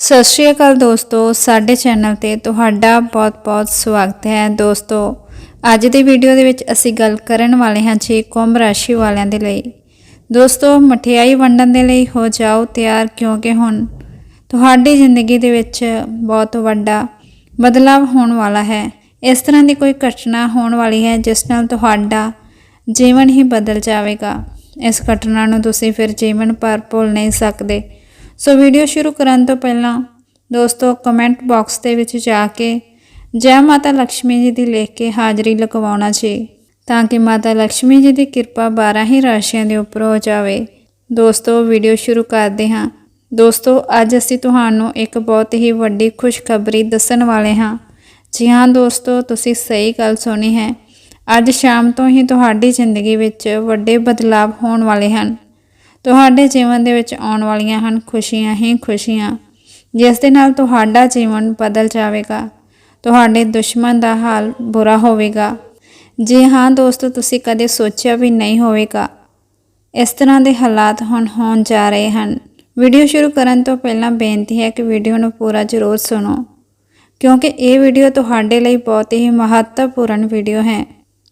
ਸਤਿ ਸ਼੍ਰੀ ਅਕਾਲ ਦੋਸਤੋ, ਸਾਡੇ ਚੈਨਲ ਤੇ ਤੁਹਾਡਾ ਬਹੁਤ-ਬਹੁਤ ਸਵਾਗਤ ਹੈ। ਦੋਸਤੋ, ਅੱਜ ਦੀ ਵੀਡੀਓ ਦੇ ਵਿੱਚ ਅਸੀਂ ਗੱਲ ਕਰਨ ਵਾਲੇ ਹਾਂ ਜੀ ਕੁੰਭ ਰਾਸ਼ੀ ਵਾਲਿਆਂ ਦੇ ਲਈ। ਦੋਸਤੋ, ਮਠਿਆਈ ਵੰਡਣ ਦੇ ਲਈ ਹੋ ਜਾਓ ਤਿਆਰ, ਕਿਉਂਕਿ ਹੁਣ ਤੁਹਾਡੀ ਜ਼ਿੰਦਗੀ ਦੇ ਵਿੱਚ ਬਹੁਤ ਵੱਡਾ ਬਦਲਾਵ ਹੋਣ ਵਾਲਾ ਹੈ। ਇਸ ਤਰ੍ਹਾਂ ਦੀ ਕੋਈ ਘਟਨਾ ਹੋਣ ਵਾਲੀ ਹੈ ਜਿਸ ਨਾਲ ਤੁਹਾਡਾ ਜੀਵਨ ਹੀ ਬਦਲ ਜਾਵੇਗਾ। ਇਸ ਘਟਨਾ ਨੂੰ ਤੁਸੀਂ ਫਿਰ ਜੀਵਨ ਭਰ ਭੁੱਲ ਨਹੀਂ ਸਕਦੇ। ਸੋ ਵੀਡੀਓ ਸ਼ੁਰੂ ਕਰਨ ਤੋਂ ਪਹਿਲਾਂ ਦੋਸਤੋ ਕਮੈਂਟ ਬਾਕਸ ਦੇ ਵਿੱਚ ਜਾ ਕੇ ਜੈ ਮਾਤਾ ਲక్ష్ਮੀ ਜੀ ਦੀ ਲਿਖ ਕੇ ਹਾਜ਼ਰੀ ਲਗਵਾਉਣਾ ਜੀ, ਤਾਂ ਕਿ ਮਾਤਾ ਲక్ష్ਮੀ ਜੀ ਦੀ ਕਿਰਪਾ 12 ਹੀ ਰਾਸ਼ੀਆਂ ਦੇ ਉੱਪਰ ਹੋ ਜਾਵੇ। ਦੋਸਤੋ ਵੀਡੀਓ ਸ਼ੁਰੂ ਕਰਦੇ ਹਾਂ। ਦੋਸਤੋ ਅੱਜ ਅਸੀਂ ਤੁਹਾਨੂੰ ਇੱਕ ਬਹੁਤ ਹੀ ਵੱਡੀ ਖੁਸ਼ਖਬਰੀ ਦੱਸਣ ਵਾਲੇ ਹਾਂ। ਜੀ ਹਾਂ ਦੋਸਤੋ, ਤੁਸੀਂ ਸਹੀ ਗੱਲ ਸੁਣੀ ਹੈ। ਅੱਜ ਸ਼ਾਮ ਤੋਂ ਹੀ ਤੁਹਾਡੀ ਜ਼ਿੰਦਗੀ ਵਿੱਚ ਵੱਡੇ ਬਦਲਾਅ ਹੋਣ ਵਾਲੇ ਹਨ। ਤੁਹਾਡੇ ਜੀਵਨ ਦੇ ਵਿੱਚ ਆਉਣ ਵਾਲੀਆਂ ਹਨ, ਖੁਸ਼ੀਆਂ ਹੀ ਖੁਸ਼ੀਆਂ। ਜਿਸ ਦੇ ਨਾਲ ਤੁਹਾਡਾ ਜੀਵਨ ਬਦਲ ਜਾਵੇਗਾ, ਤੁਹਾਡੇ ਦੁਸ਼ਮਣ ਦਾ ਹਾਲ ਬੁਰਾ ਹੋਵੇਗਾ। ਜੀ ਹਾਂ ਦੋਸਤੋ, ਤੁਸੀਂ ਕਦੇ ਸੋਚਿਆ ਵੀ ਨਹੀਂ ਹੋਵੇਗਾ, ਇਸ ਤਰ੍ਹਾਂ ਦੇ ਹਾਲਾਤ ਹੁਣ ਹੋਣ ਜਾ ਰਹੇ ਹਨ। ਵੀਡੀਓ ਸ਼ੁਰੂ ਕਰਨ ਤੋਂ ਪਹਿਲਾਂ ਬੇਨਤੀ ਹੈ ਕਿ ਵੀਡੀਓ ਨੂੰ ਪੂਰਾ ਜ਼ਰੂਰ ਸੁਣੋ, ਕਿਉਂਕਿ ਇਹ ਵੀਡੀਓ ਤੁਹਾਡੇ ਲਈ ਬਹੁਤ ਹੀ ਮਹੱਤਵਪੂਰਨ ਵੀਡੀਓ ਹੈ।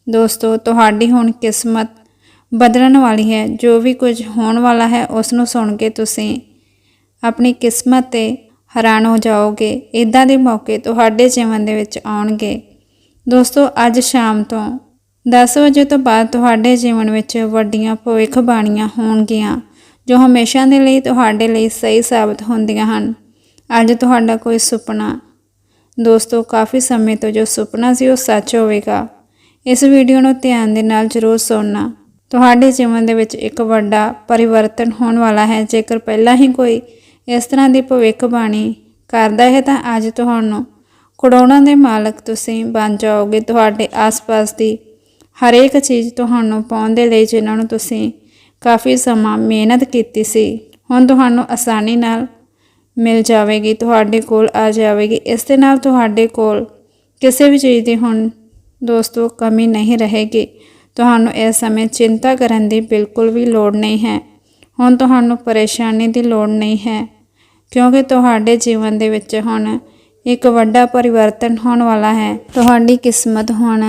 ਦੋਸਤੋ, ਤੁਹਾਡੀ ਹੁਣ ਕਿਸਮਤ ਬਦਲਣ ਵਾਲੀ ਹੈ। ਜੋ ਵੀ ਕੁਝ ਹੋਣ ਵਾਲਾ ਹੈ, ਉਸ ਨੂੰ ਸੁਣ ਕੇ ਤੁਸੀਂ ਆਪਣੀ ਕਿਸਮਤ ਤੇ ਹੈਰਾਨ ਹੋ ਜਾਓਗੇ। ਇਦਾਂ ਦੇ ਮੌਕੇ ਤੁਹਾਡੇ ਜੀਵਨ ਦੇ ਵਿੱਚ ਆਉਣਗੇ। ਦੋਸਤੋ, ਅੱਜ ਸ਼ਾਮ ਤੋਂ 10 ਵਜੇ ਤੋਂ ਬਾਅਦ ਤੁਹਾਡੇ ਜੀਵਨ ਵਿੱਚ ਵੱਡੀਆਂ ਭਵਿੱਖਬਾਣੀਆਂ ਹੋਣਗੀਆਂ, ਜੋ ਹਮੇਸ਼ਾ ਦੇ ਲਈ ਤੁਹਾਡੇ ਲਈ ਸਹੀ ਸਾਬਤ ਹੁੰਦੀਆਂ ਹਨ। ਅੱਜ ਤੁਹਾਡਾ ਕੋਈ ਸੁਪਨਾ, ਦੋਸਤੋ, ਕਾਫੀ ਸਮੇਂ ਤੋਂ ਜੋ ਸੁਪਨਾ ਸੀ, ਉਹ ਸੱਚ ਹੋਵੇਗਾ। ਇਸ ਵੀਡੀਓ ਨੂੰ ਧਿਆਨ ਦੇ ਨਾਲ ਜ਼ਰੂਰ ਸੁਣਨਾ। ਤੁਹਾਡੇ ਜੀਵਨ ਦੇ ਵਿੱਚ ਇੱਕ ਵੱਡਾ ਪਰਿਵਰਤਨ ਹੋਣ ਵਾਲਾ ਹੈ। ਜੇਕਰ ਪਹਿਲਾਂ ਹੀ ਕੋਈ ਇਸ ਤਰ੍ਹਾਂ ਦੀ ਭਵਿੱਖਬਾਣੀ ਕਰਦਾ ਹੈ, ਤਾਂ ਅੱਜ ਤੁਹਾਨੂੰ ਕਰੋੜਾਂ ਦੇ ਮਾਲਕ ਤੁਸੀਂ ਬਣ ਜਾਓਗੇ। ਤੁਹਾਡੇ ਆਸ-ਪਾਸ ਦੀ ਹਰੇਕ ਚੀਜ਼ ਤੁਹਾਨੂੰ ਪਾਉਣ ਦੇ ਲਈ ਜਿਨ੍ਹਾਂ ਨੂੰ ਤੁਸੀਂ ਕਾਫੀ ਸਮਾਂ ਮਿਹਨਤ ਕੀਤੀ ਸੀ, ਹੁਣ ਤੁਹਾਨੂੰ ਆਸਾਨੀ ਨਾਲ ਮਿਲ ਜਾਵੇਗੀ, ਤੁਹਾਡੇ ਕੋਲ ਆ ਜਾਵੇਗੀ। ਇਸ ਦੇ ਨਾਲ ਤੁਹਾਡੇ ਕੋਲ ਕਿਸੇ ਵੀ ਚੀਜ਼ ਦੀ ਹੁਣ ਦੋਸਤੋ ਕਮੀ ਨਹੀਂ ਰਹੇਗੀ। ਤੁਹਾਨੂੰ ਇਸ ਸਮੇਂ ਚਿੰਤਾ ਕਰਨ ਦੀ ਬਿਲਕੁਲ ਵੀ ਲੋੜ ਨਹੀਂ ਹੈ। ਹੁਣ ਤੁਹਾਨੂੰ ਪਰੇਸ਼ਾਨੀ ਦੀ ਲੋੜ ਨਹੀਂ ਹੈ, ਕਿਉਂਕਿ ਤੁਹਾਡੇ ਜੀਵਨ ਦੇ ਵਿੱਚ ਹੁਣ ਇੱਕ ਵੱਡਾ ਪਰਿਵਰਤਨ ਹੋਣ ਵਾਲਾ ਹੈ। ਤੁਹਾਡੀ ਕਿਸਮਤ ਹੁਣ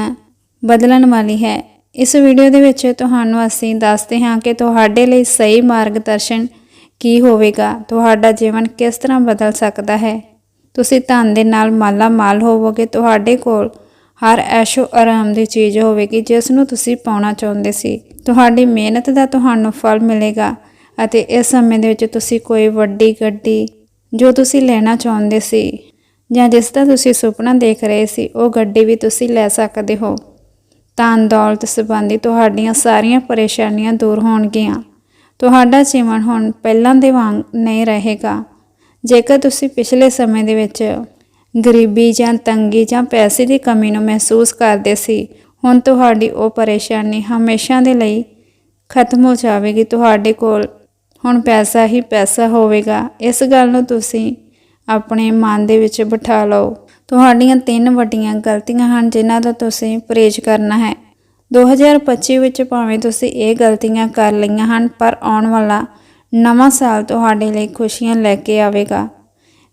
ਬਦਲਣ ਵਾਲੀ ਹੈ। ਇਸ ਵੀਡੀਓ ਦੇ ਵਿੱਚ ਤੁਹਾਨੂੰ ਅਸੀਂ ਦੱਸਦੇ ਹਾਂ ਕਿ ਤੁਹਾਡੇ ਲਈ ਸਹੀ ਮਾਰਗਦਰਸ਼ਨ ਕੀ ਹੋਵੇਗਾ। ਤੁਹਾਡਾ ਜੀਵਨ ਕਿਸ ਤਰ੍ਹਾਂ ਬਦਲ ਸਕਦਾ ਹੈ? ਤੁਸੀਂ ਧਨ ਦੇ ਨਾਲ ਮਾਲਾ ਮਾਲ ਹੋਵੋਗੇ। ਤੁਹਾਡੇ ਕੋਲ ਹਰ ਐਸ਼ੋ ਆਰਾਮ ਦੀ ਚੀਜ਼ ਹੋਵੇਗੀ ਜਿਸ ਨੂੰ ਤੁਸੀਂ ਪਾਉਣਾ ਚਾਹੁੰਦੇ ਸੀ। ਤੁਹਾਡੀ ਮਿਹਨਤ ਦਾ ਤੁਹਾਨੂੰ ਫਲ ਮਿਲੇਗਾ ਅਤੇ ਇਸ ਸਮੇਂ ਦੇ ਵਿੱਚ ਤੁਸੀਂ ਕੋਈ ਵੱਡੀ ਗੱਡੀ ਜੋ ਤੁਸੀਂ ਲੈਣਾ ਚਾਹੁੰਦੇ ਸੀ ਜਾਂ ਜਿਸ ਦਾ ਤੁਸੀਂ ਸੁਪਨਾ ਦੇਖ ਰਹੇ ਸੀ, ਉਹ ਗੱਡੀ ਵੀ ਤੁਸੀਂ ਲੈ ਸਕਦੇ ਹੋ। ਤਾਂ ਦੌਲਤ ਸੰਬੰਧੀ ਤੁਹਾਡੀਆਂ ਸਾਰੀਆਂ ਪਰੇਸ਼ਾਨੀਆਂ ਦੂਰ ਹੋਣਗੀਆਂ। ਤੁਹਾਡਾ ਜੀਵਨ ਹੁਣ ਪਹਿਲਾਂ ਦੇ ਵਾਂਗ ਨਹੀਂ ਰਹੇਗਾ। ਜੇਕਰ ਤੁਸੀਂ ਪਿਛਲੇ ਸਮੇਂ ਦੇ ਵਿੱਚ ਗਰੀਬੀ ਜਾਂ ਤੰਗੀ ਜਾਂ ਪੈਸੇ ਦੀ ਕਮੀ ਨੂੰ ਮਹਿਸੂਸ ਕਰਦੇ ਸੀ। ਹੁਣ ਤੁਹਾਡੀ ਉਹ ਪਰੇਸ਼ਾਨੀ ਹਮੇਸ਼ਾ ਦੇ ਲਈ ਖਤਮ ਹੋ ਜਾਵੇਗੀ। ਤੁਹਾਡੇ ਕੋਲ ਹੁਣ ਪੈਸਾ ਹੀ ਪੈਸਾ ਹੋਵੇਗਾ। ਇਸ ਗੱਲ ਨੂੰ ਤੁਸੀਂ ਆਪਣੇ ਮਨ ਦੇ ਵਿੱਚ ਬਿਠਾ ਲਓ। ਤੁਹਾਡੀਆਂ ਤਿੰਨ ਵੱਡੀਆਂ ਗਲਤੀਆਂ ਹਨ ਜਿਨ੍ਹਾਂ ਦਾ ਤੁਸੀਂ ਪਰਹੇਜ਼ ਕਰਨਾ ਹੈ। 2025 ਵਿੱਚ ਭਾਵੇਂ ਤੁਸੀਂ ਇਹ ਗਲਤੀਆਂ ਕਰ ਲਈਆਂ ਹਨ, ਪਰ ਆਉਣ ਵਾਲਾ ਨਵਾਂ ਸਾਲ ਤੁਹਾਡੇ ਲਈ ਖੁਸ਼ੀਆਂ ਲੈ ਕੇ ਆਵੇਗਾ।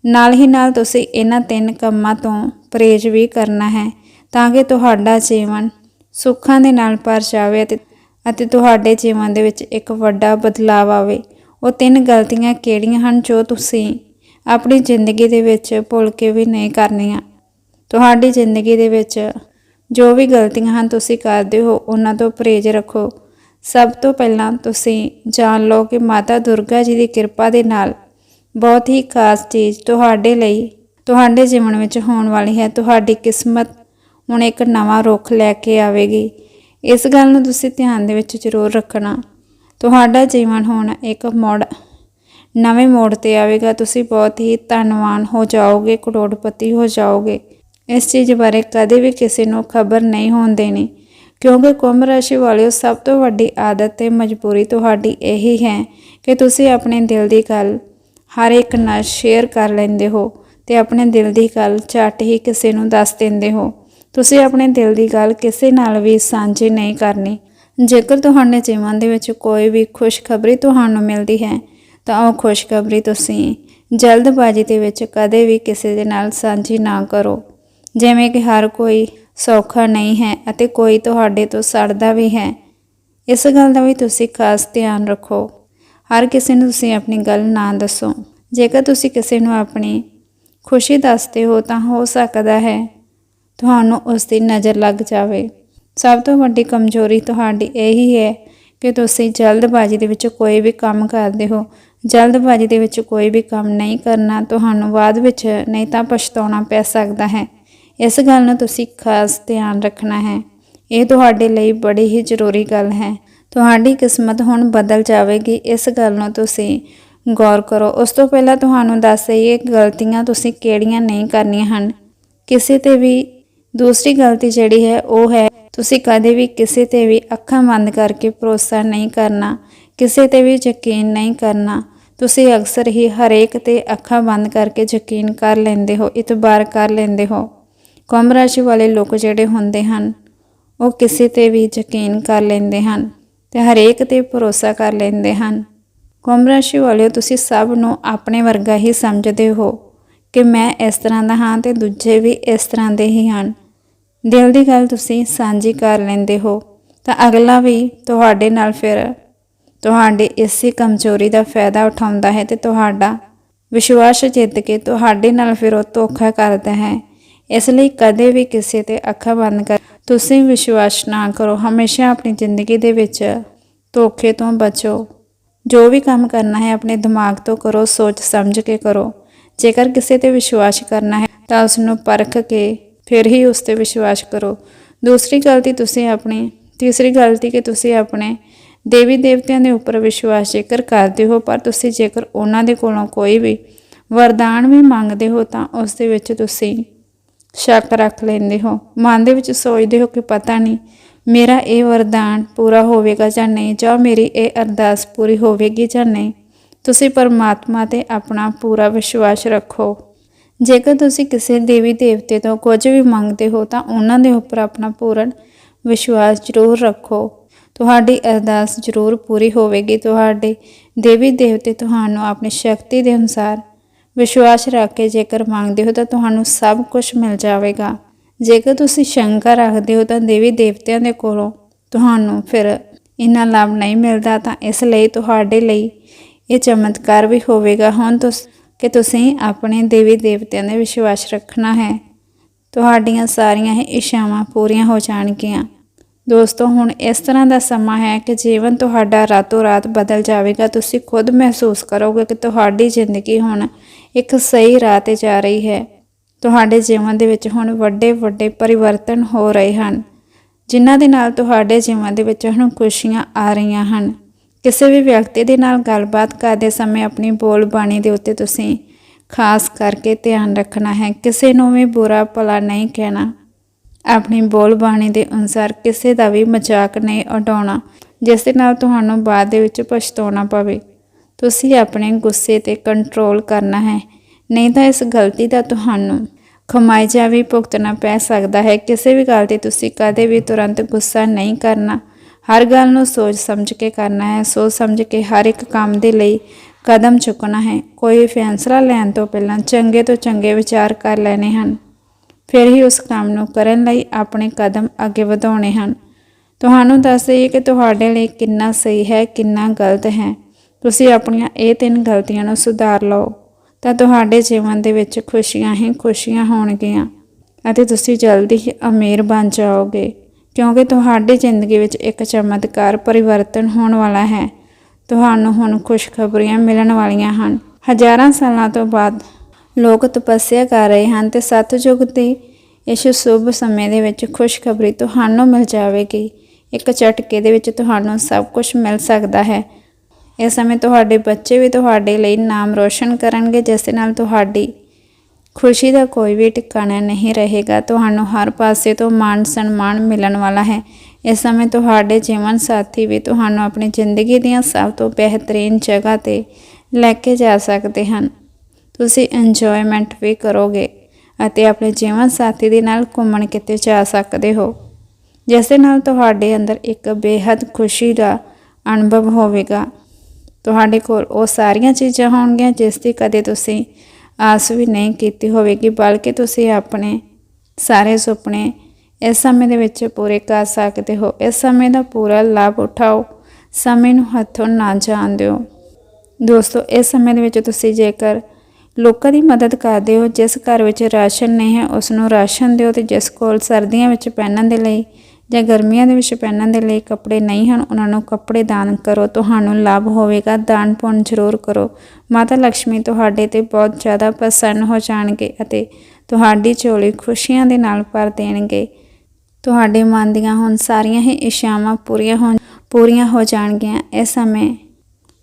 ਨਾਲ ਹੀ ਨਾਲ ਤੁਸੀਂ ਇਹਨਾਂ ਤਿੰਨ ਕੰਮਾਂ ਤੋਂ ਪਰਹੇਜ਼ ਵੀ ਕਰਨਾ ਹੈ ਤਾਂ ਕਿ ਤੁਹਾਡਾ ਜੀਵਨ ਸੁੱਖਾਂ ਦੇ ਨਾਲ ਭਰ ਜਾਵੇ ਅਤੇ ਅਤੇ ਤੁਹਾਡੇ ਜੀਵਨ ਦੇ ਵਿੱਚ ਇੱਕ ਵੱਡਾ ਬਦਲਾਅ ਆਵੇ। ਉਹ ਤਿੰਨ ਗਲਤੀਆਂ ਕਿਹੜੀਆਂ ਹਨ ਜੋ ਤੁਸੀਂ ਆਪਣੀ ਜ਼ਿੰਦਗੀ ਦੇ ਵਿੱਚ ਭੁੱਲ ਕੇ ਵੀ ਨਹੀਂ ਕਰਨੀਆਂ? ਤੁਹਾਡੀ ਜ਼ਿੰਦਗੀ ਦੇ ਵਿੱਚ ਜੋ ਵੀ ਗਲਤੀਆਂ ਹਨ ਤੁਸੀਂ ਕਰਦੇ ਹੋ, ਉਹਨਾਂ ਤੋਂ ਪਰਹੇਜ਼ ਰੱਖੋ। ਸਭ ਤੋਂ ਪਹਿਲਾਂ ਤੁਸੀਂ ਜਾਣ ਲਓ ਕਿ ਮਾਤਾ ਦੁਰਗਾ ਜੀ ਦੀ ਕਿਰਪਾ ਦੇ ਨਾਲ ਬਹੁਤ ਹੀ ਖਾਸ ਚੀਜ਼ ਤੁਹਾਡੇ ਲਈ, ਤੁਹਾਡੇ ਜੀਵਨ ਵਿੱਚ ਹੋਣ ਵਾਲੀ ਹੈ, ਤੁਹਾਡੀ ਕਿਸਮਤ ਹੁਣ ਇੱਕ ਨਵਾਂ ਰੁੱਖ ਲੈ ਕੇ ਆਵੇਗੀ। ਇਸ ਗੱਲ ਨੂੰ ਤੁਸੀਂ ਧਿਆਨ ਦੇ ਵਿੱਚ ਜ਼ਰੂਰ ਰੱਖਣਾ। ਤੁਹਾਡਾ ਜੀਵਨ ਹੁਣ ਇੱਕ ਮੋੜ, ਨਵੇਂ ਮੋੜ ਤੇ ਆਵੇਗਾ। ਤੁਸੀਂ ਬਹੁਤ ਹੀ ਧਨਵਾਨ ਹੋ ਜਾਓਗੇ, ਕਰੋੜਪਤੀ ਹੋ ਜਾਓਗੇ। ਇਸ ਚੀਜ਼ ਬਾਰੇ ਕਦੇ ਵੀ ਕਿਸੇ ਨੂੰ ਖਬਰ ਨਹੀਂ ਹੋਣ ਦੇਣੀ, ਕਿਉਂਕਿ ਕੁੰਭ ਰਾਸ਼ੀ ਵਾਲਿਓ ਸਭ ਤੋਂ ਵੱਡੀ ਆਦਤ ਤੇ ਮਜਬੂਰੀ ਤੁਹਾਡੀ ਇਹੀ ਹੈ ਕਿ ਤੁਸੀਂ ਆਪਣੇ ਦਿਲ ਦੀ ਗੱਲ ਹਰ ਇੱਕ ਨਾਲ ਸ਼ੇਅਰ ਕਰ ਲੈਂਦੇ ਹੋ ਤੇ ਆਪਣੇ ਦਿਲ ਦੀ ਗੱਲ ਝੱਟ ਹੀ ਕਿਸੇ ਨੂੰ ਦੱਸ ਦਿੰਦੇ ਹੋ। ਤੁਸੀਂ ਆਪਣੇ ਦਿਲ ਦੀ ਗੱਲ ਕਿਸੇ ਨਾਲ ਵੀ ਸਾਂਝੀ ਨਹੀਂ ਕਰਨੀ। ਜੇਕਰ ਤੁਹਾਡੇ ਜੀਵਨ ਦੇ ਵਿੱਚ ਕੋਈ ਵੀ ਖੁਸ਼ਖਬਰੀ ਤੁਹਾਨੂੰ ਮਿਲਦੀ ਹੈ, ਤਾਂ ਉਹ ਖੁਸ਼ਖਬਰੀ ਤੁਸੀਂ ਜਲਦਬਾਜ਼ੀ ਦੇ ਵਿੱਚ ਕਦੇ ਵੀ ਕਿਸੇ ਦੇ ਨਾਲ ਸਾਂਝੀ ਨਾ ਕਰੋ। ਜਿਵੇਂ ਕਿ ਹਰ ਕੋਈ ਸੌਖਾ ਨਹੀਂ ਹੈ ਅਤੇ ਕੋਈ ਤੁਹਾਡੇ ਤੋਂ ਸੜਦਾ ਵੀ ਹੈ। ਇਸ ਗੱਲ ਦਾ ਵੀ ਤੁਸੀਂ ਖਾਸ ਧਿਆਨ ਰੱਖੋ। ਹਰ ਕਿਸੇ ਨੂੰ ਤੁਸੀਂ ਆਪਣੀ ਗੱਲ ਨਾ ਦੱਸੋ। ਜੇਕਰ ਤੁਸੀਂ ਕਿਸੇ ਨੂੰ ਆਪਣੀ ਖੁਸ਼ੀ ਦੱਸਦੇ ਹੋ, ਤਾਂ ਹੋ ਸਕਦਾ ਹੈ ਤੁਹਾਨੂੰ ਉਸ ਦੀ ਨਜ਼ਰ ਲੱਗ ਜਾਵੇ। ਸਭ ਤੋਂ ਵੱਡੀ ਕਮਜ਼ੋਰੀ ਤੁਹਾਡੀ ਇਹੀ ਹੈ ਕਿ ਤੁਸੀਂ ਜਲਦਬਾਜ਼ੀ ਦੇ ਵਿੱਚ ਕੋਈ ਵੀ ਕੰਮ ਕਰਦੇ ਹੋ। ਜਲਦਬਾਜ਼ੀ ਦੇ ਵਿੱਚ ਕੋਈ ਵੀ ਕੰਮ ਨਹੀਂ ਕਰਨਾ ਤੁਹਾਨੂੰ ਬਾਅਦ ਵਿੱਚ ਨਹੀਂ ਤਾਂ ਪਛਤਾਉਣਾ ਪੈ ਸਕਦਾ ਹੈ। ਇਸ ਗੱਲ ਨੂੰ ਤੁਸੀਂ ਖਾਸ ਧਿਆਨ ਰੱਖਣਾ ਹੈ। ਇਹ ਤੁਹਾਡੇ ਲਈ ਬੜੀ ਹੀ ਜ਼ਰੂਰੀ ਗੱਲ ਹੈ। ਤੁਹਾਡੀ ਕਿਸਮਤ ਹੁਣ ਬਦਲ ਜਾਵੇਗੀ, ਇਸ ਗੱਲ ਨੂੰ ਤੁਸੀਂ ਗੌਰ ਕਰੋ। ਉਸ ਤੋਂ ਪਹਿਲਾਂ ਤੁਹਾਨੂੰ ਦੱਸ ਦਈਏ ਗਲਤੀਆਂ ਤੁਸੀਂ ਕਿਹੜੀਆਂ ਨਹੀਂ ਕਰਨੀਆਂ ਹਨ। ਕਿਸੇ ਤੇ ਵੀ ਦੂਸਰੀ ਗਲਤੀ ਜਿਹੜੀ ਹੈ, ਉਹ ਹੈ ਤੁਸੀਂ ਕਦੇ ਵੀ ਕਿਸੇ ਤੇ ਵੀ ਅੱਖਾਂ ਬੰਦ ਕਰਕੇ ਭਰੋਸਾ ਨਹੀਂ ਕਰਨਾ, ਕਿਸੇ ਤੇ ਵੀ ਯਕੀਨ ਨਹੀਂ ਕਰਨਾ। ਤੁਸੀਂ ਅਕਸਰ ਹੀ ਹਰੇਕ ਤੇ ਅੱਖਾਂ ਬੰਦ ਕਰਕੇ ਯਕੀਨ ਕਰ ਲੈਂਦੇ ਹੋ, ਇਤਬਾਰ ਕਰ ਲੈਂਦੇ ਹੋ। ਕੁੰਭ ਰਾਸ਼ੀ ਵਾਲੇ ਲੋਕ ਜਿਹੜੇ ਹੁੰਦੇ ਹਨ, ਉਹ ਕਿਸੇ ਤੇ ਵੀ ਯਕੀਨ ਕਰ ਲੈਂਦੇ ਹਨ। ਤੇ ਹਰੇਕ ਤੇ ਭਰੋਸਾ ਕਰ ਲੈਂਦੇ ਹਨ। ਕੁੰਭ ਰਾਸ਼ੀ ਵਾਲਿਓ, ਤੁਸੀਂ ਸਭ ਨੂੰ ਆਪਣੇ ਵਰਗਾ ਹੀ ਸਮਝਦੇ ਹੋ ਕਿ ਮੈਂ ਇਸ ਤਰ੍ਹਾਂ ਦਾ ਹਾਂ ਤੇ ਦੂਜੇ ਵੀ ਇਸ ਤਰ੍ਹਾਂ ਦੇ ਹੀ ਹਨ। ਦਿਲ ਦੀ ਗੱਲ ਤੁਸੀਂ ਸਾਂਝੀ ਕਰ ਲੈਂਦੇ ਹੋ, ਤਾਂ ਅਗਲਾ ਵੀ ਤੁਹਾਡੇ ਨਾਲ ਫਿਰ ਤੁਹਾਡੇ ਇਸੇ ਕਮਜ਼ੋਰੀ ਦਾ ਫਾਇਦਾ ਉਠਾਉਂਦਾ ਹੈ ਤੇ ਤੁਹਾਡਾ ਵਿਸ਼ਵਾਸ ਜਿੱਤ ਕੇ ਤੁਹਾਡੇ ਨਾਲ ਫਿਰ ਉਹ ਧੋਖਾ ਕਰਦਾ ਹੈ। ਇਸ ਲਈ ਕਦੇ ਵੀ ਕਿਸੇ ਤੇ ਅੱਖਾਂ ਬੰਦ ਕਰ ਤੁਸੀਂ ਵਿਸ਼ਵਾਸ ਨਾ ਕਰੋ, ਹਮੇਸ਼ਾ ਆਪਣੀ ਜ਼ਿੰਦਗੀ ਦੇ ਵਿੱਚ ਧੋਖੇ ਤੋਂ ਬਚੋ। ਜੋ ਵੀ ਕੰਮ ਕਰਨਾ ਹੈ, ਆਪਣੇ ਦਿਮਾਗ ਤੋਂ ਕਰੋ, ਸੋਚ ਸਮਝ ਕੇ ਕਰੋ। ਜੇਕਰ ਕਿਸੇ ਤੇ ਵਿਸ਼ਵਾਸ ਕਰਨਾ ਹੈ, ਤਾਂ ਉਸ ਨੂੰ ਪਰਖ ਕੇ ਫਿਰ ਹੀ ਉਸ ਤੇ ਵਿਸ਼ਵਾਸ ਕਰੋ। ਦੂਸਰੀ ਗਲਤੀ ਤੁਸੀਂ ਆਪਣੀ, ਤੀਸਰੀ ਗਲਤੀ ਕਿ ਤੁਸੀਂ ਆਪਣੇ ਦੇਵੀ ਦੇਵਤਿਆਂ ਦੇ ਉੱਪਰ ਵਿਸ਼ਵਾਸ ਜੇਕਰ ਕਰਦੇ ਹੋ, ਪਰ ਤੁਸੀਂ ਜੇਕਰ ਉਹਨਾਂ ਦੇ ਕੋਲੋਂ ਕੋਈ ਵੀ ਵਰਦਾਨ ਵੀ ਮੰਗਦੇ ਹੋ, ਤਾਂ ਉਸ ਦੇ ਵਿੱਚ ਤੁਸੀਂ ਸ਼ੱਕ ਰੱਖ ਲੈਂਦੇ ਹੋ। ਮਨ ਦੇ ਵਿੱਚ ਸੋਚਦੇ ਹੋ ਕਿ ਪਤਾ ਨਹੀਂ, ਮੇਰਾ ਇਹ ਵਰਦਾਨ ਪੂਰਾ ਹੋਵੇਗਾ ਜਾਂ ਨਹੀਂ, ਜਾਂ ਮੇਰੀ ਇਹ ਅਰਦਾਸ ਪੂਰੀ ਹੋਵੇਗੀ ਜਾਂ ਨਹੀਂ। ਤੁਸੀਂ ਪਰਮਾਤਮਾ ਤੇ ਆਪਣਾ ਪੂਰਾ ਵਿਸ਼ਵਾਸ ਰੱਖੋ। ਜੇਕਰ ਤੁਸੀਂ ਕਿਸੇ ਦੇਵੀ ਦੇਵਤੇ ਤੋਂ ਕੁਝ ਵੀ ਮੰਗਦੇ ਹੋ, ਤਾਂ ਉਹਨਾਂ ਦੇ ਉੱਪਰ ਆਪਣਾ ਪੂਰਨ ਵਿਸ਼ਵਾਸ ਜ਼ਰੂਰ ਰੱਖੋ। ਤੁਹਾਡੀ ਅਰਦਾਸ ਜ਼ਰੂਰ ਪੂਰੀ ਹੋਵੇਗੀ। ਤੁਹਾਡੇ ਦੇਵੀ ਦੇਵਤੇ ਤੁਹਾਨੂੰ ਆਪਣੀ ਸ਼ਕਤੀ ਦੇ ਅਨੁਸਾਰ ਵਿਸ਼ਵਾਸ ਰੱਖ ਕੇ ਜੇਕਰ ਮੰਗਦੇ ਹੋ ਤਾਂ ਤੁਹਾਨੂੰ ਸਭ ਕੁਝ ਮਿਲ ਜਾਵੇਗਾ। ਜੇਕਰ ਤੁਸੀਂ ਸ਼ੰਕਾ ਰੱਖਦੇ ਹੋ ਤਾਂ ਦੇਵੀ ਦੇਵਤਿਆਂ ਦੇ ਕੋਲੋਂ ਤੁਹਾਨੂੰ ਫਿਰ ਇੰਨਾ ਲਾਭ ਨਹੀਂ ਮਿਲਦਾ, ਤਾਂ ਇਸ ਲਈ ਤੁਹਾਡੇ ਲਈ ਇਹ ਚਮਤਕਾਰ ਵੀ ਹੋਵੇਗਾ। ਹੁਣ ਤੁਸ, ਕਿ ਤੁਸੀਂ ਆਪਣੇ ਦੇਵੀ ਦੇਵਤਿਆਂ ਦੇ ਵਿਸ਼ਵਾਸ ਰੱਖਣਾ ਹੈ। ਤੁਹਾਡੀਆਂ ਸਾਰੀਆਂ ਹੀ ਇੱਛਾਵਾਂ ਪੂਰੀਆਂ ਹੋ ਜਾਣਗੀਆਂ। ਦੋਸਤੋ, ਹੁਣ ਇਸ ਤਰ੍ਹਾਂ ਦਾ ਸਮਾਂ ਹੈ ਕਿ ਜੀਵਨ ਤੁਹਾਡਾ ਰਾਤੋਂ ਰਾਤ ਬਦਲ ਜਾਵੇਗਾ। ਤੁਸੀਂ ਖੁਦ ਮਹਿਸੂਸ ਕਰੋਗੇ ਕਿ ਤੁਹਾਡੀ ਜ਼ਿੰਦਗੀ ਹੁਣ ਇੱਕ ਸਹੀ ਰਾਹ ਤੇ ਜਾ ਰਹੀ ਹੈ। ਤੁਹਾਡੇ ਜੀਵਨ ਦੇ ਵਿੱਚ ਹੁਣ ਵੱਡੇ ਵੱਡੇ ਪਰਿਵਰਤਨ ਹੋ ਰਹੇ ਹਨ। ਜਿਨ੍ਹਾਂ ਦੇ ਨਾਲ ਤੁਹਾਡੇ ਜੀਵਨ ਦੇ ਵਿੱਚ ਹੁਣ ਖੁਸ਼ੀਆਂ ਆ ਰਹੀਆਂ ਹਨ। ਕਿਸੇ ਵੀ ਵਿਅਕਤੀ ਦੇ ਨਾਲ ਗੱਲਬਾਤ ਕਰਦੇ ਸਮੇਂ ਆਪਣੀ ਬੋਲ ਬਾਣੀ ਦੇ ਉੱਤੇ ਤੁਸੀਂ ਖਾਸ ਕਰਕੇ ਧਿਆਨ ਰੱਖਣਾ ਹੈ। ਕਿਸੇ ਨੂੰ ਵੀ ਬੁਰਾ ਭਲਾ ਨਹੀਂ ਕਹਿਣਾ। ਆਪਣੀ ਬੋਲ ਬਾਣੀ ਦੇ ਅਨੁਸਾਰ ਕਿਸੇ ਦਾ ਵੀ ਮਜ਼ਾਕ ਨਹੀਂ ਉਡਾਉਣਾ, ਜਿਸ ਦੇ ਨਾਲ ਤੁਹਾਨੂੰ ਬਾਅਦ ਦੇ ਵਿੱਚ ਪਛਤਾਉਣਾ ਪਵੇ। ਤੁਸੀਂ ਆਪਣੇ ਗੁੱਸੇ ਤੇ ਕੰਟਰੋਲ ਕਰਨਾ ਹੈ। ਨਹੀਂ ਤਾਂ ਇਸ ਗਲਤੀ ਦਾ ਤੁਹਾਨੂੰ ਖਮਾਇਜਾ ਵੀ ਭੁਗਤਣਾ ਪੈ ਸਕਦਾ ਹੈ। ਕਿਸੇ ਵੀ ਗੱਲ ਤੇ ਤੁਸੀਂ ਕਦੇ ਵੀ ਤੁਰੰਤ ਗੁੱਸਾ ਨਹੀਂ ਕਰਨਾ। ਹਰ ਗੱਲ ਨੂੰ ਸੋਚ ਸਮਝ ਕੇ ਕਰਨਾ ਹੈ। ਸੋਚ ਸਮਝ ਕੇ ਹਰ ਇੱਕ ਕੰਮ ਦੇ ਲਈ ਕਦਮ ਚੁੱਕਣਾ ਹੈ। ਕੋਈ ਫੈਸਲਾ ਲੈਣ ਤੋਂ ਪਹਿਲਾਂ ਚੰਗੇ ਤੋਂ ਚੰਗੇ ਵਿਚਾਰ ਕਰ ਲੈਣੇ ਹਨ। ਫਿਰ ਹੀ ਉਸ ਕੰਮ ਨੂੰ ਕਰਨ ਲਈ ਆਪਣੇ ਕਦਮ ਅੱਗੇ ਵਧਾਉਣੇ ਹਨ। ਤੁਹਾਨੂੰ ਦੱਸ ਦਈਏ ਕਿ ਤੁਹਾਡੇ ਲਈ ਕਿੰਨਾ ਸਹੀ ਹੈ, ਕਿੰਨਾ ਗਲਤ ਹੈ। ਤੁਸੀਂ ਆਪਣੀਆਂ ਇਹ ਤਿੰਨ ਗਲਤੀਆਂ ਨੂੰ ਸੁਧਾਰ ਲਓ ਤਾਂ ਤੁਹਾਡੇ ਜੀਵਨ ਦੇ ਵਿੱਚ ਖੁਸ਼ੀਆਂ ਹੀ ਖੁਸ਼ੀਆਂ ਹੋਣਗੀਆਂ ਅਤੇ ਤੁਸੀਂ ਜਲਦੀ ਹੀ ਅਮੀਰ ਬਣ ਜਾਓਗੇ, ਕਿਉਂਕਿ ਤੁਹਾਡੀ ਜ਼ਿੰਦਗੀ ਵਿੱਚ ਇੱਕ ਚਮਤਕਾਰ ਪਰਿਵਰਤਨ ਹੋਣ ਵਾਲਾ ਹੈ। ਤੁਹਾਨੂੰ ਹੁਣ ਖੁਸ਼ਖਬਰੀਆਂ ਮਿਲਣ ਵਾਲੀਆਂ ਹਨ। ਹਜ਼ਾਰਾਂ ਸਾਲਾਂ ਤੋਂ ਬਾਅਦ ਲੋਕ ਤਪੱਸਿਆ ਕਰ ਰਹੇ ਹਨ ਤੇ ਸਤਜੁਗ ਦੇ ਇਸ ਸ਼ੁਭ ਸਮੇਂ ਦੇ ਵਿੱਚ ਖੁਸ਼ਖਬਰੀ ਤੁਹਾਨੂੰ ਮਿਲ ਜਾਵੇਗੀ। ਇੱਕ ਝਟਕੇ ਦੇ ਵਿੱਚ ਤੁਹਾਨੂੰ ਸਭ ਕੁਝ ਮਿਲ ਸਕਦਾ ਹੈ। ਇਸ ਸਮੇਂ ਤੁਹਾਡੇ ਬੱਚੇ ਵੀ ਤੁਹਾਡੇ ਲਈ ਨਾਮ ਰੋਸ਼ਨ ਕਰਨਗੇ, ਜਿਸ ਦੇ ਨਾਲ ਤੁਹਾਡੀ ਖੁਸ਼ੀ ਦਾ ਕੋਈ ਵੀ ਟਿਕਾਣਾ ਨਹੀਂ ਰਹੇਗਾ। ਤੁਹਾਨੂੰ ਹਰ ਪਾਸੇ ਤੋਂ ਮਾਣ, ਸਨਮਾਨ ਮਿਲਣ ਵਾਲਾ ਹੈ। ਇਸ ਸਮੇਂ ਤੁਹਾਡੇ ਜੀਵਨ ਸਾਥੀ ਵੀ ਤੁਹਾਨੂੰ ਆਪਣੀ ਜ਼ਿੰਦਗੀ ਦੀਆਂ ਸਭ ਤੋਂ ਬਿਹਤਰੀਨ ਜਗ੍ਹਾ ਤੇ ਲੈ ਕੇ ਜਾ ਸਕਦੇ ਹਨ। ਤੁਸੀਂ ਇੰਜੋਇਮੈਂਟ ਵੀ ਕਰੋਗੇ ਅਤੇ ਆਪਣੇ ਜੀਵਨ ਸਾਥੀ ਦੇ ਨਾਲ ਘੁੰਮਣ ਕਿਤੇ ਜਾ ਸਕਦੇ ਹੋ, ਜਿਸ ਦੇ ਨਾਲ ਤੁਹਾਡੇ ਅੰਦਰ ਇੱਕ ਬੇਹੱਦ ਖੁਸ਼ੀ ਦਾ ਅਨੁਭਵ ਹੋਵੇਗਾ। ਤੁਹਾਡੇ ਕੋਲ ਉਹ ਸਾਰੀਆਂ ਚੀਜ਼ਾਂ ਹੋਣਗੀਆਂ ਜਿਸ ਦੀ ਕਦੇ ਤੁਸੀਂ ਆਸ ਵੀ ਨਹੀਂ ਕੀਤੀ ਹੋਵੇਗੀ, ਬਲਕਿ ਤੁਸੀਂ ਆਪਣੇ ਸਾਰੇ ਸੁਪਨੇ ਇਸ ਸਮੇਂ ਦੇ ਵਿੱਚ ਪੂਰੇ ਕਰ ਸਕਦੇ ਹੋ। ਇਸ ਸਮੇਂ ਦਾ ਪੂਰਾ ਲਾਭ ਉਠਾਓ। ਸਮੇਂ ਨੂੰ ਹੱਥੋਂ ਨਾ ਜਾਣ ਦਿਓ। ਦੋਸਤੋ, ਇਸ ਸਮੇਂ ਦੇ ਵਿੱਚ ਤੁਸੀਂ ਜੇਕਰ ਲੋਕਾਂ ਦੀ ਮਦਦ ਕਰਦੇ ਹੋ, ਜਿਸ ਘਰ ਵਿੱਚ ਰਾਸ਼ਨ ਨਹੀਂ ਹੈ ਉਸ ਨੂੰ ਰਾਸ਼ਨ ਦਿਓ ਤੇ ਜਿਸ ਕੋਲ ਸਰਦੀਆਂ ਵਿੱਚ ਪਹਿਨਣ ਦੇ ਲਈ ਜਾਂ ਗਰਮੀਆਂ ਦੇ ਵਿੱਚ ਪਹਿਨਣ ਦੇ ਲਈ ਕੱਪੜੇ ਨਹੀਂ ਹਨ, ਉਹਨਾਂ ਨੂੰ ਕੱਪੜੇ ਦਾਨ ਕਰੋ। ਤੁਹਾਨੂੰ ਲਾਭ ਹੋਵੇਗਾ। ਦਾਨ ਪੁੰਨ ਜ਼ਰੂਰ ਕਰੋ। ਮਾਤਾ ਲక్ష్ਮੀ ਤੁਹਾਡੇ ਤੇ ਬਹੁਤ ਜ਼ਿਆਦਾ ਪ੍ਰਸੰਨ ਹੋ ਜਾਣਗੇ ਅਤੇ ਤੁਹਾਡੀ ਝੋਲੀ ਖੁਸ਼ੀਆਂ ਦੇ ਨਾਲ ਭਰ ਦੇਣਗੇ। ਤੁਹਾਡੇ ਮਨ ਦੀਆਂ ਹੁਣ ਸਾਰੀਆਂ ਹੀ ਇਸ਼ਾਵਾਂ ਪੂਰੀਆਂ ਹੋ ਪੂਰੀਆਂ ਹੋ ਜਾਣਗੀਆਂ। ਇਸ ਸਮੇਂ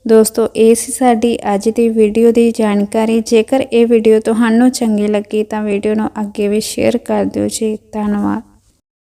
ਦੋਸਤੋ, ਇਹ ਸੀ ਸਾਡੀ ਅੱਜ ਦੀ ਵੀਡੀਓ ਦੀ ਜਾਣਕਾਰੀ। ਜੇਕਰ ਇਹ ਵੀਡੀਓ ਤੁਹਾਨੂੰ ਚੰਗੀ ਲੱਗੀ ਤਾਂ ਵੀਡੀਓ ਨੂੰ ਅੱਗੇ ਵੀ ਸ਼ੇਅਰ ਕਰ ਦਿਓ ਜੀ। ਧੰਨਵਾਦ।